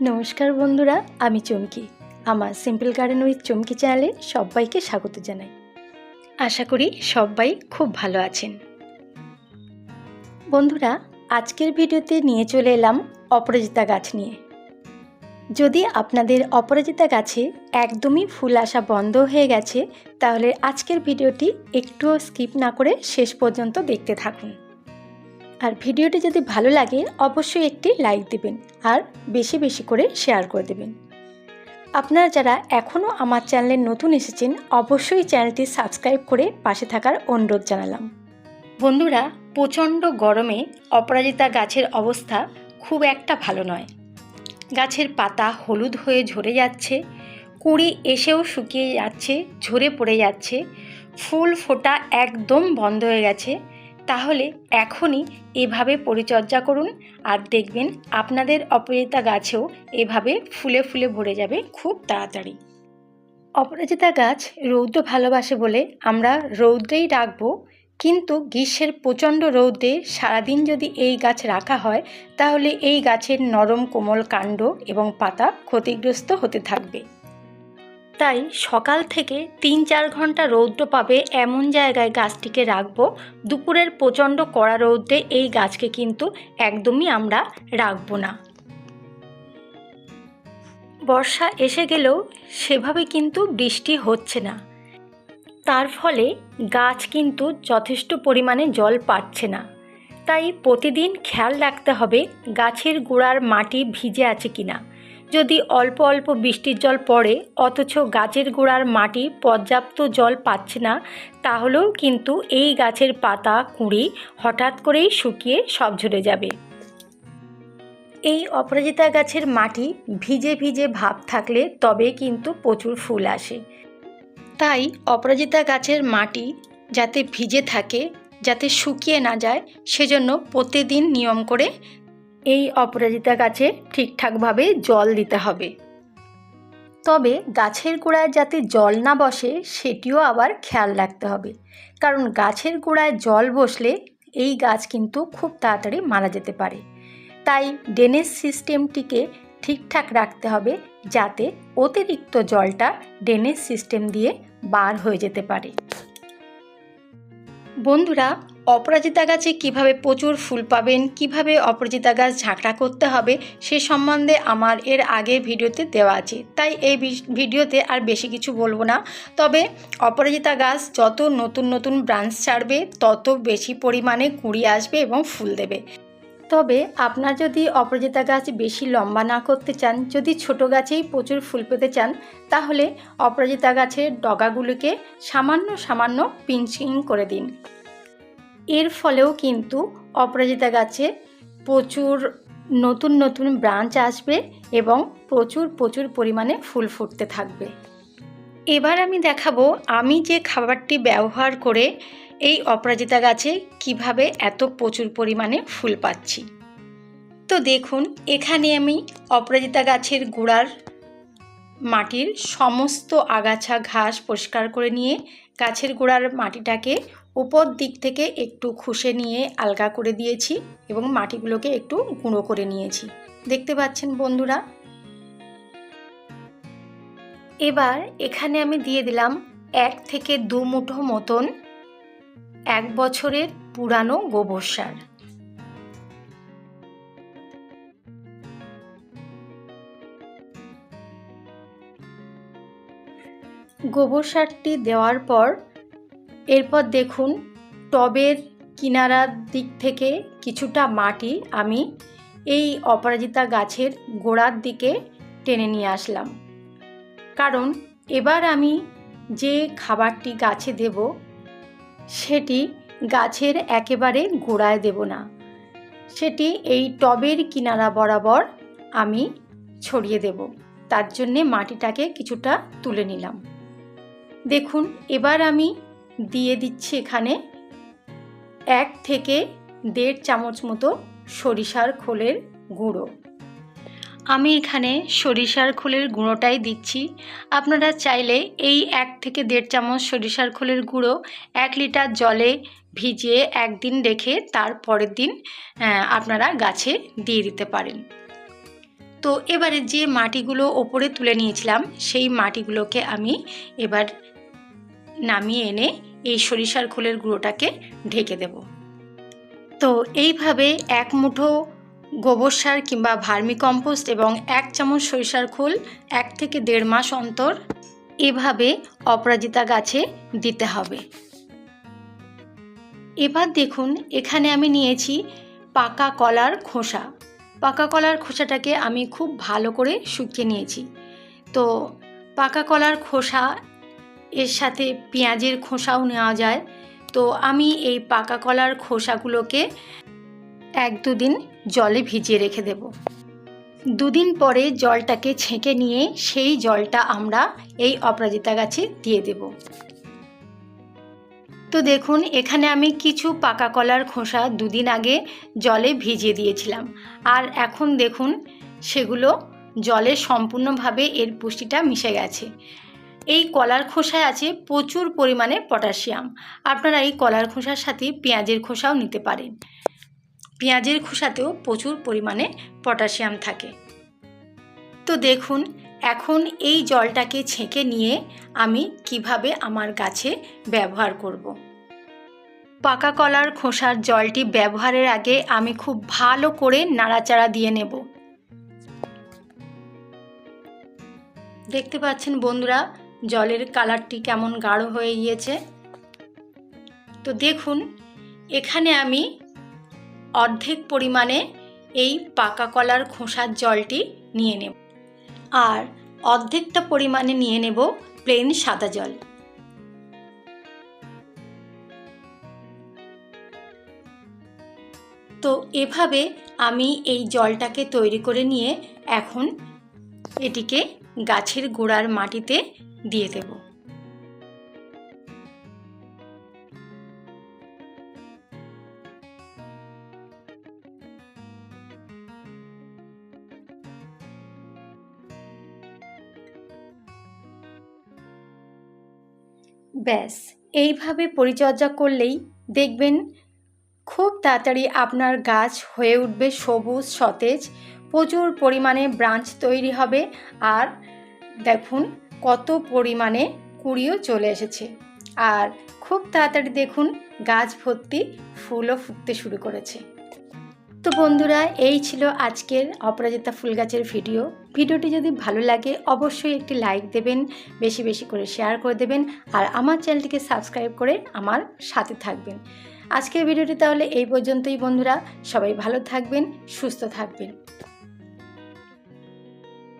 নমস্কার বন্ধুরা, আমি চমকি। আমার সিম্পল গার্ডেন উইথ চমকি চ্যানেলে সবাইকে স্বাগত জানাই। আশা করি সবাই খুব ভালো আছেন। বন্ধুরা, আজকের ভিডিওতে নিয়ে চলে এলাম অপরাজিতা গাছ নিয়ে। যদি আপনাদের অপরাজিতা গাছে একদমই ফুল আসা বন্ধ হয়ে গেছে, তাহলে আজকের ভিডিওটি একটুও স্কিপ না করে শেষ পর্যন্ত দেখতে থাকুন। আর ভিডিওটি যদি ভালো লাগে, অবশ্যই একটি লাইক দেবেন আর বেশি বেশি করে শেয়ার করে দেবেন। আপনারা যারা এখনও আমার চ্যানেলে নতুন এসেছেন, অবশ্যই চ্যানেলটি সাবস্ক্রাইব করে পাশে থাকার অনুরোধ জানালাম। বন্ধুরা, প্রচণ্ড গরমে অপরাজিতা গাছের অবস্থা খুব একটা ভালো নয়। গাছের পাতা হলুদ হয়ে ঝরে যাচ্ছে, কুড়ি এসেও শুকিয়ে যাচ্ছে, ঝরে পড়ে যাচ্ছে, ফুল ফোটা একদম বন্ধ হয়ে গেছে তাহলে এখনই এভাবে পরিচর্যা করুন আর দেখবেন আপনাদের অপরাজিতা গাছেও এভাবে ফুলে ফুলে ভরে যাবে খুব তাড়াতাড়ি। অপরাজিতা গাছ রৌদ্র ভালোবাসে বলে আমরা রৌদ্রেই রাখব কিন্তু গ্রীষ্মের প্রচণ্ড রৌদ্রে সারাদিন যদি এই গাছ রাখা হয়, তাহলে এই গাছের নরম কোমল কাণ্ড এবং পাতা ক্ষতিগ্রস্ত হতে থাকবে। তাই সকাল থেকে তিন চার ঘণ্টা রৌদ্র পাবে এমন জায়গায় গাছটিকে রাখব। দুপুরের প্রচণ্ড কড়া রৌদ্রে এই গাছকে কিন্তু একদমই আমরা রাখব না। বর্ষা এসে গেলেও সেভাবে কিন্তু বৃষ্টি হচ্ছে না। তার ফলে গাছ কিন্তু যথেষ্ট পরিমাণে জল পাচ্ছে না। তাই প্রতিদিন খেয়াল রাখতে হবে গাছের গোড়ার মাটি ভিজে আছে কিনা। যদি অল্প অল্প বৃষ্টির জল পড়ে, অথচ গাছের গোড়ার মাটি পর্যাপ্ত জল পাচ্ছে না, তাহলেও কিন্তু এই গাছের পাতা, কুঁড়ি হঠাৎ করেই শুকিয়ে সব ঝরে যাবে। এই অপরাজিতা গাছের মাটি ভিজে ভিজে ভাব থাকলে তবে কিন্তু প্রচুর ফুল আসে। তাই অপরাজিতা গাছের মাটি যাতে ভিজে থাকে, যাতে শুকিয়ে না যায়, সেজন্য প্রতিদিন নিয়ম করে এই অপরাজিতা গাছে ঠিকঠাকভাবে জল দিতে হবে। তবে গাছের গোড়ায় যাতে জল না বসে, সেটিও আবার খেয়াল রাখতে হবে। কারণ গাছের গোড়ায় জল বসলে এই গাছ কিন্তু খুব তাড়াতাড়ি মারা যেতে পারে। তাই ড্রেনেজ সিস্টেমটিকে ঠিকঠাক রাখতে হবে যাতে অতিরিক্ত জলটা ড্রেনেজ সিস্টেম দিয়ে বার হয়ে যেতে পারে। বন্ধুরা অপরাজিতা গাছে কীভাবে প্রচুর ফুল পাবেন, কীভাবে অপরাজিতা গাছ ঝাঁকড়া করতে হবে, সে সম্বন্ধে আমার এর আগে ভিডিওতে দেওয়া আছে। তাই এই ভিডিওতে আর বেশি কিছু বলব না। তবে অপরাজিতা গাছ যত নতুন নতুন ব্রাঞ্চ ছাড়বে, তত বেশি পরিমাণে কুড়ি আসবে এবং ফুল দেবে। তবে আপনার যদি অপরাজিতা গাছ বেশি লম্বা না করতে চান, যদি ছোট গাছেই প্রচুর ফুল পেতে চান, তাহলে অপরাজিতা গাছের ডগাগুলোকে সামান্য সামান্য পিঞ্চিং করে দিন। এর ফলেও কিন্তু অপরাজিতা গাছে প্রচুর নতুন নতুন ব্রাঞ্চ আসবে এবং প্রচুর প্রচুর পরিমাণে ফুল ফুটতে থাকবে। এবার আমি দেখাবো আমি যে খাবারটি ব্যবহার করে এই অপরাজিতা গাছে কীভাবে এত প্রচুর পরিমাণে ফুল পাচ্ছি। তো দেখুন, এখানে আমি অপরাজিতা গাছের গোড়ার মাটির সমস্ত আগাছা ঘাস পরিষ্কার করে নিয়ে গাছের গোড়ার মাটিটাকে উপর দিক থেকে একটু খুশে নিয়ে আলগা করে দিয়েছি এবং মাটিগুলোকে একটু গুঁড়ো করে নিয়েছি। দেখতে পাচ্ছেন বন্ধুরা? এবার এখানে আমি দিয়ে দিলাম এক থেকে দু মুঠো মতন এক বছরের পুরানো গোবর সার। গোবর সারটি দেওয়ার পর এরপর দেখুন, টবের কিনারার দিক থেকে কিছুটা মাটি আমি এই অপরাজিতা গাছের গোড়ার দিকে টেনে নিয়ে আসলাম। কারণ এবার আমি যে খাবারটি গাছে দেব, সেটি গাছের একেবারে গোড়ায় দেব না। সেটি এই টবের কিনারা বরাবর আমি ছড়িয়ে দেব। তার জন্যে মাটিটাকে কিছুটা তুলে নিলাম। দেখুন, এবার আমি দিয়ে দিচ্ছি এখানে এক থেকে দেড় চামচ মতো সরিষার খোলের গুঁড়ো। আমি এখানে সরিষার খোলের গুঁড়োটাই দিচ্ছি। আপনারা চাইলে এই এক থেকে দেড় চামচ সরিষার খোলের গুঁড়ো এক লিটার জলে ভিজিয়ে একদিন রেখে তার পরের দিন আপনারা গাছে দিয়ে দিতে পারেন। তো এবারে যে মাটিগুলো ওপরে তুলে নিয়েছিলাম, সেই মাটিগুলোকে আমি এবার নামিয়ে এনে এই সরিষার খোলের গুঁড়োটাকে ঢেকে দেব। তো এইভাবে এক মুঠো গোবর সার কিংবা ভার্মি কম্পোস্ট এবং এক চামচ সরিষার খোল এক থেকে দেড় মাস অন্তর এভাবে অপরাজিতা গাছে দিতে হবে। এবার দেখুন, এখানে আমি নিয়েছি পাকা কলার খোসা। পাকা কলার খোসাটাকে আমি খুব ভালো করে শুকিয়ে নিয়েছি। তো পাকা কলার খোসা এর সাথে পেঁয়াজের খোসাও নেওয়া যায়। তো আমি এই পাকা কলার খোসাগুলোকে এক দুদিন জলে ভিজিয়ে রেখে দেব। দুদিন পরে জলটাকে ছেঁকে নিয়ে সেই জলটা আমরা এই অপরাজিতা গাছে দিয়ে দেব। তো দেখুন, এখানে আমি কিছু পাকা কলার খোসা দুদিন আগে জলে ভিজিয়ে দিয়েছিলাম। আর এখন দেখুন, সেগুলো জলে সম্পূর্ণভাবে এর পুষ্টিটা মিশে গেছে। এই কলার খোসায় আছে প্রচুর পরিমাণে পটাশিয়াম। আপনারা এই কলার খোসার সাথে পেঁয়াজের খোসাও নিতে পারেন। পেঁয়াজের খোসাতেও প্রচুর পরিমাণে পটাশিয়াম থাকে। তো দেখুন, এখন এই জলটাকে ছেঁকে নিয়ে আমি কীভাবে আমার গাছে ব্যবহার করব। পাকা কলার খোসার জলটি ব্যবহারের আগে আমি খুব ভালো করে নাড়াচাড়া দিয়ে নেব। দেখতে পাচ্ছেন বন্ধুরা জলের কালারটি কেমন গাঢ় হয়ে গিয়েছে? তো দেখুন, এখানে আমি অর্ধেক পরিমাণে এই পাকা কলার খোসার জলটি নিয়ে নেব আর অর্ধেকটা পরিমাণে নিয়ে নেব প্লেন সাদা জল। তো এভাবে আমি এই জলটাকে তৈরি করে নিয়ে এখন এটিকে গাছের গোড়ার মাটিতে দিয়ে দেব। ব্যাস, এইভাবে পরিচর্যা করলেই দেখবেন খুব তাড়াতাড়ি আপনার গাছ হয়ে উঠবে সবুজ, সতেজ, প্রচুর পরিমাণে ব্রাঞ্চ তৈরি হবে। আর দেখুন কত পরিমাণে কুড়িও চলে এসেছে। আর খুব তাড়াতাড়ি দেখুন, গাছ ভর্তি ফুলও ফুটতে শুরু করেছে। তো বন্ধুরা, এই ছিল আজকের অপরাজিতা ফুল গাছের ভিডিও। ভিডিওটি যদি ভালো লাগে, অবশ্যই একটি লাইক দেবেন, বেশি বেশি করে শেয়ার করে দেবেন, আর আমার চ্যানেলটিকে সাবস্ক্রাইব করে আমার সাথে থাকবেন। আজকের ভিডিওটি তাহলে এই পর্যন্তই বন্ধুরা। সবাই ভালো থাকবেন, সুস্থ থাকবেন।